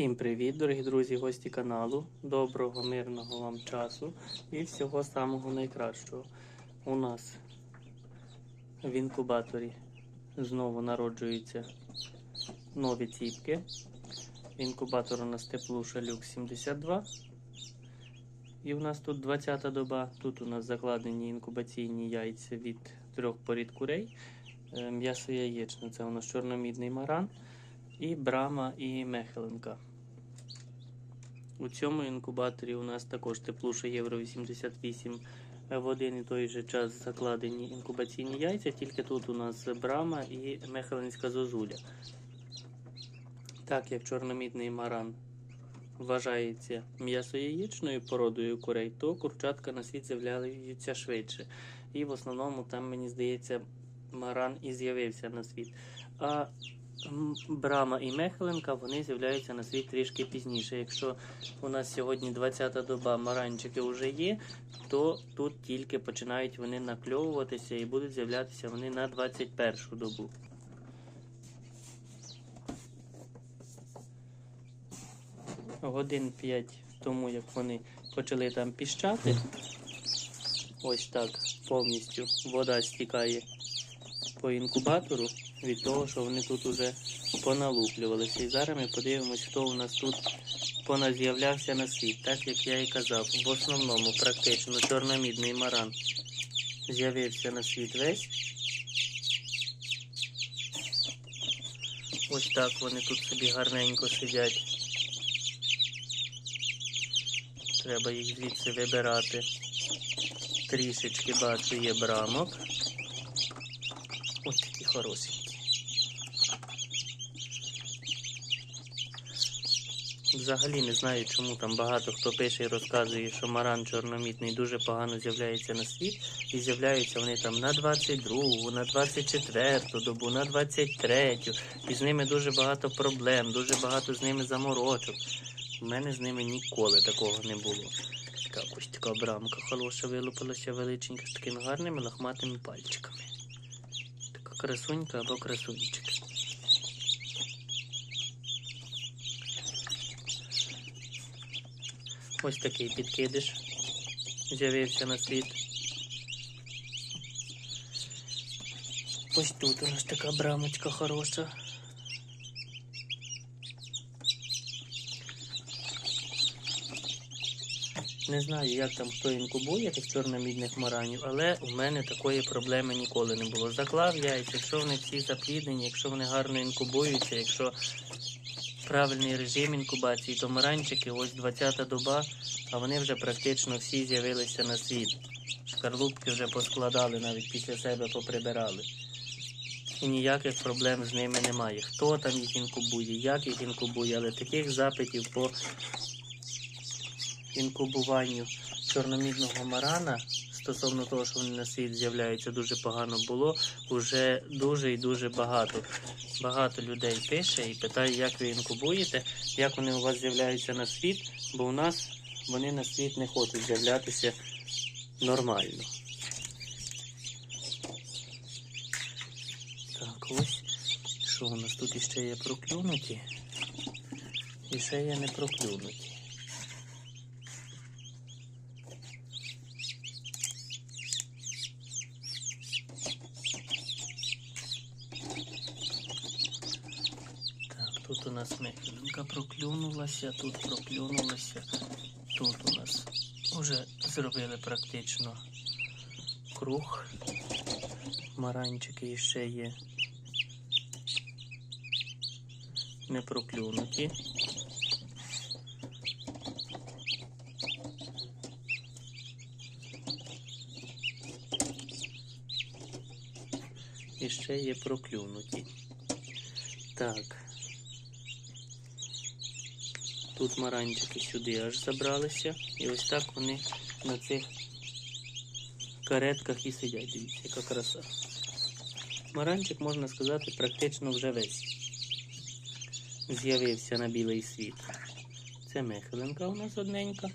Всім привіт, дорогі друзі, гості каналу. Доброго, мирного вам часу і всього самого найкращого. У нас в інкубаторі знову народжуються нові ціпки. Інкубатор у нас теплуша люк 72. І у нас тут 20-та доба. Тут у нас закладені інкубаційні яйця від трьох порід курей. Е, М'ясо яєчне це у нас чорномідний маран. І брама і мехеленка. У цьому інкубаторі у нас також теплуша Євро 88 в один і той же час закладені інкубаційні яйця, тільки тут у нас брама і мехеленська зозуля. Так як чорномідний маран вважається м'ясояєчною породою курей, то курчатка на світ з'являються швидше. І в основному там, мені здається, маран і з'явився на світ. А Брама і Мехеленка вони з'являються на світ трішки пізніше. Якщо у нас сьогодні 20-та доба маранчики вже є, то тут тільки починають вони накльовуватися і будуть з'являтися вони на 21-шу добу. Годин 5 тому, як вони почали там піщати, ось так повністю вода стікає по інкубатору від того, що вони тут уже поналуплювалися. І зараз ми подивимось, хто у нас тут поназ'являвся на світ. Так як я і казав, в основному практично чорномідний маран з'явився на світ весь. Ось так вони тут собі гарненько сидять. Треба їх звідси вибирати. Трішечки бачу є брамок. Ось такі хорошенькі. Взагалі не знаю, чому там багато хто пише і розказує, що маран чорномітний дуже погано з'являється на світ. І з'являються вони там на 22, на 24 добу, на 23. І з ними дуже багато проблем, дуже багато з ними заморочок. У мене з ними ніколи такого не було. Так, ось така брамка хороша вилупилася величенька з такими гарними лохматими пальчиками. Така красунька або красунчик. Ось такий підкидиш з'явився на світ. Ось тут у нас така брамочка хороша. Не знаю, як там хто інкубує тих чорномідних маранів, але у мене такої проблеми ніколи не було. Заклав яйця, якщо вони всі запліднені, якщо вони гарно інкубуються, якщо правильний режим інкубації, то маранчики, ось 20-та доба, а вони вже практично всі з'явилися на світ. Шкарлупки вже поскладали, навіть після себе поприбирали. І ніяких проблем з ними немає. Хто там їх інкубує, як їх інкубує, але таких запитів по інкубуванню чорномідного марана стосовно того, що вони на світ з'являються, дуже погано було. Уже дуже і дуже багато. Багато людей пише і питає, як ви інкубуєте, як вони у вас з'являються на світ, бо у нас вони на світ не хочуть з'являтися нормально. Так, ось. Що у нас тут іще є проклюнуті? І ще є не проклюнуті. Так, тут у нас мехінка проклюнулася, тут проклюнулася. Тут у нас вже зробили практично круг. Маранчики ще є не проклюнуті. І ще є проклюнуті. Так. Тут маранчики сюди аж забралися. І ось так вони на цих каретках і сидять. Дивіться, яка краса. Маранчик, можна сказати, практично вже весь з'явився на білий світ. Це мехеленка у нас одненька.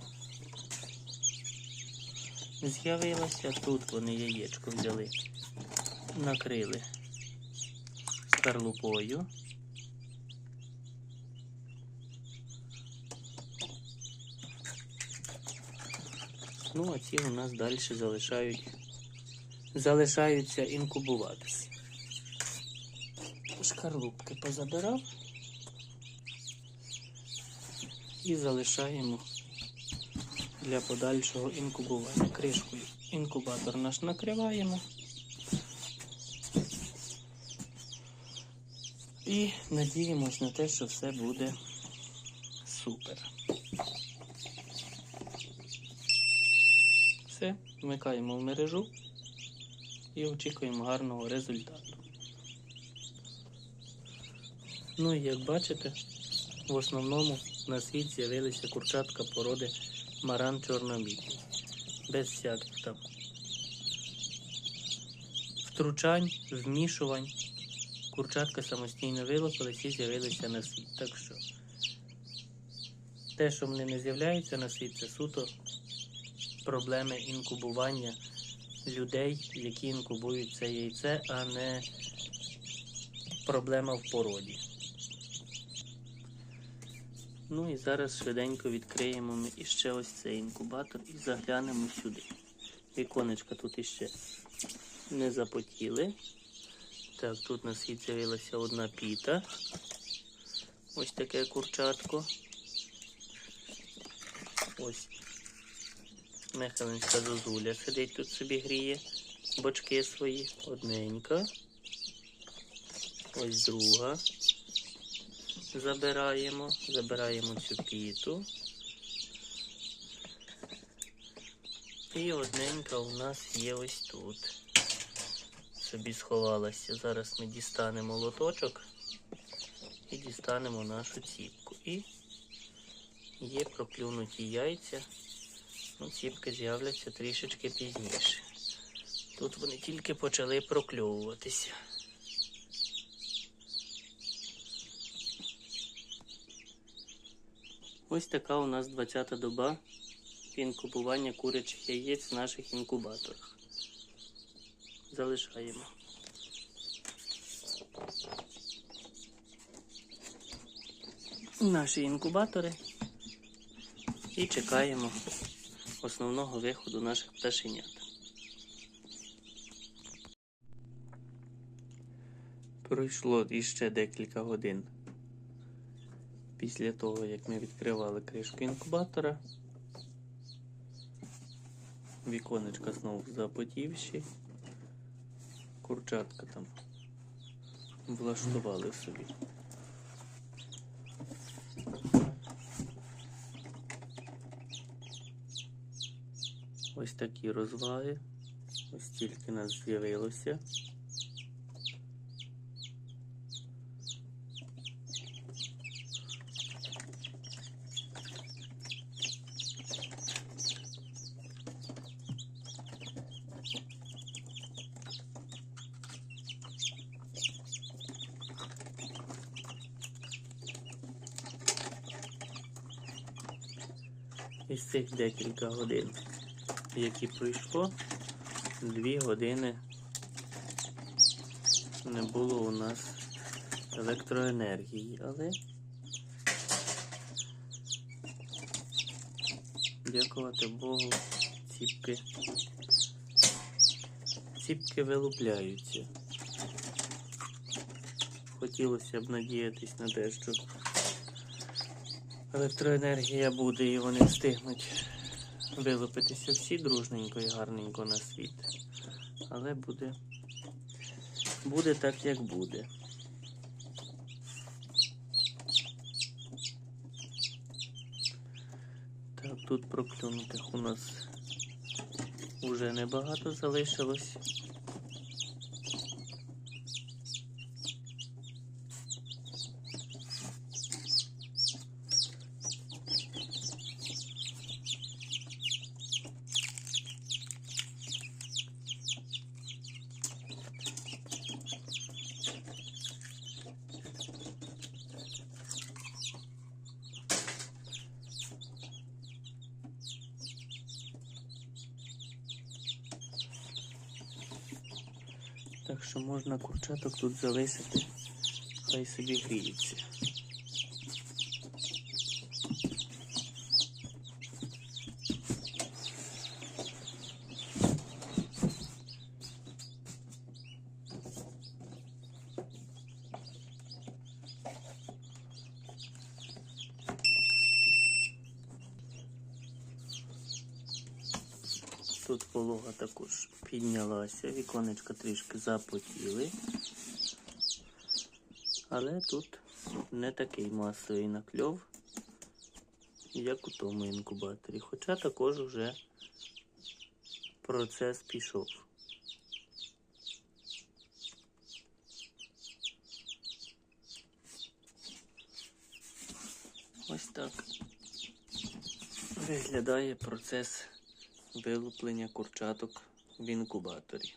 З'явилася. Тут вони яєчко взяли, накрили скарлупою. Ну, а ці у нас далі залишають, залишаються інкубуватися. Шкарлупки позабирав і залишаємо для подальшого інкубування. Кришкою інкубатор наш накриваємо. І надіємось на те, що все буде супер. Все, вмикаємо в мережу і очікуємо гарного результату. Ну і як бачите, в основному на світ з'явилися курчатка породи маран чорнобітний. Без всяких там втручань, вмішувань. Курчатка самостійно вилупились і з'явилися на світ. Так що те, що вони не з'являються на світ, це суто проблеми інкубування людей, які інкубують це яйце, а не проблема в породі. Ну і зараз швиденько відкриємо ми іще ось цей інкубатор і заглянемо сюди. Віконечка тут іще не запотіли. Так, тут на світ з'явилася одна піта. Ось таке курчатко. Ось Михайлинська зозуля сидить тут собі гріє бочки свої. Одненька. Ось друга. Забираємо. Забираємо цю піту. І одненька у нас є ось тут. Собі сховалася. Зараз ми дістанемо лоточок і дістанемо нашу ціпку. І є проклюнуті яйця. Ну, ціпки з'являться трішечки пізніше. Тут вони тільки почали прокльовуватися. Ось така у нас 20-та доба інкубування курячих яєць в наших інкубаторах. Залишаємо. Наші інкубатори і чекаємо основного виходу наших пташенят. Пройшло іще декілька годин після того, як ми відкривали кришку інкубатора. Віконечка знову запотівші. Курчатка там влаштували собі. Ось такі розваги. Ось тільки нас з'явилося. Із цих декілька годин, які пройшло, дві години не було у нас електроенергії, але дякувати Богу, ціпки, ціпки вилупляються. Хотілося б надіятись на те, що електроенергія буде і вони встигнуть вилупитися всі дружненько і гарненько на світ. Але буде, буде так, як буде. Так, тут проклюнутих у нас уже небагато залишилось. Так що можна курчаток тут залишити, хай собі гріються. Тут волога також піднялася, віконечка трішки запотіли. Але тут не такий масовий накльов, як у тому інкубаторі. Хоча також вже процес пішов. Ось так виглядає процес вилуплення курчаток в інкубаторі.